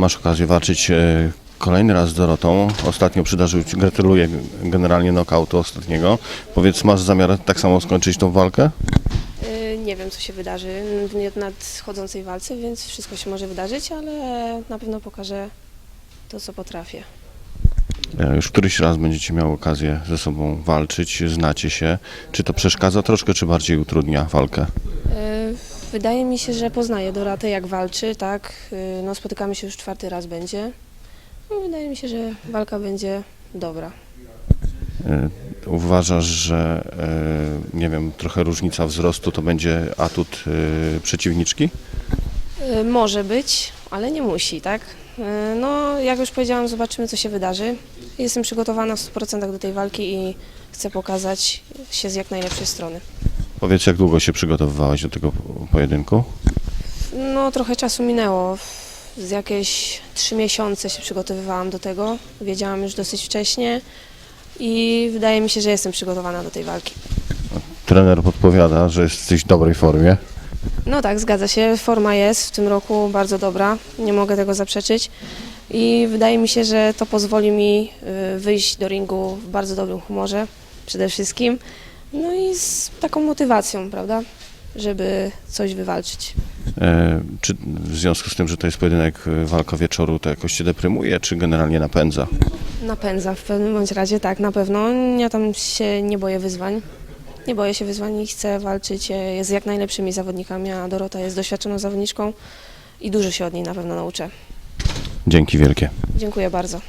masz okazję walczyć e, kolejny raz z Dorotą. Ostatnio przydarzył ci, gratuluję generalnie nokautu ostatniego. Powiedz, masz zamiar tak samo skończyć tą walkę? Y, Nie wiem, co się wydarzy w nadchodzącej walce, więc wszystko się może wydarzyć, ale na pewno pokażę to, co potrafię. E, Już któryś raz będziecie miał okazję ze sobą walczyć, znacie się. Czy to przeszkadza troszkę, czy bardziej utrudnia walkę? Wydaje mi się, że poznaję Doratę, jak walczy, tak. Y, No, spotykamy się już czwarty raz będzie. No, wydaje mi się, że walka będzie dobra. E, Uważasz, że e, nie wiem, trochę różnica wzrostu to będzie atut e, przeciwniczki? Y, Może być, ale nie musi, tak? Y, No, jak już powiedziałam, zobaczymy, co się wydarzy. Jestem przygotowana w 100% do tej walki i chcę pokazać się z jak najlepszej strony. Powiedz, jak długo się przygotowywałaś do tego pojedynku? No, trochę czasu minęło. Z jakieś trzy miesiące się przygotowywałam do tego. Wiedziałam już dosyć wcześnie i wydaje mi się, że jestem przygotowana do tej walki. Trener podpowiada, że jesteś w dobrej formie. No tak, zgadza się. Forma jest w tym roku bardzo dobra. Nie mogę tego zaprzeczyć. I wydaje mi się, że to pozwoli mi y, wyjść do ringu w bardzo dobrym humorze przede wszystkim. No i z taką motywacją, prawda, żeby coś wywalczyć. E, Czy w związku z tym, że to jest pojedynek e, walka wieczoru, to jakoś cię deprymuje, czy generalnie napędza? Napędza w pewnym bądź razie, tak, na pewno. Ja tam się nie boję wyzwań. Nie boję się wyzwań i chcę walczyć e, z jak najlepszymi zawodnikami, a Dorota jest doświadczoną zawodniczką i dużo się od niej na pewno nauczę. Dzięki wielkie. Dziękuję bardzo.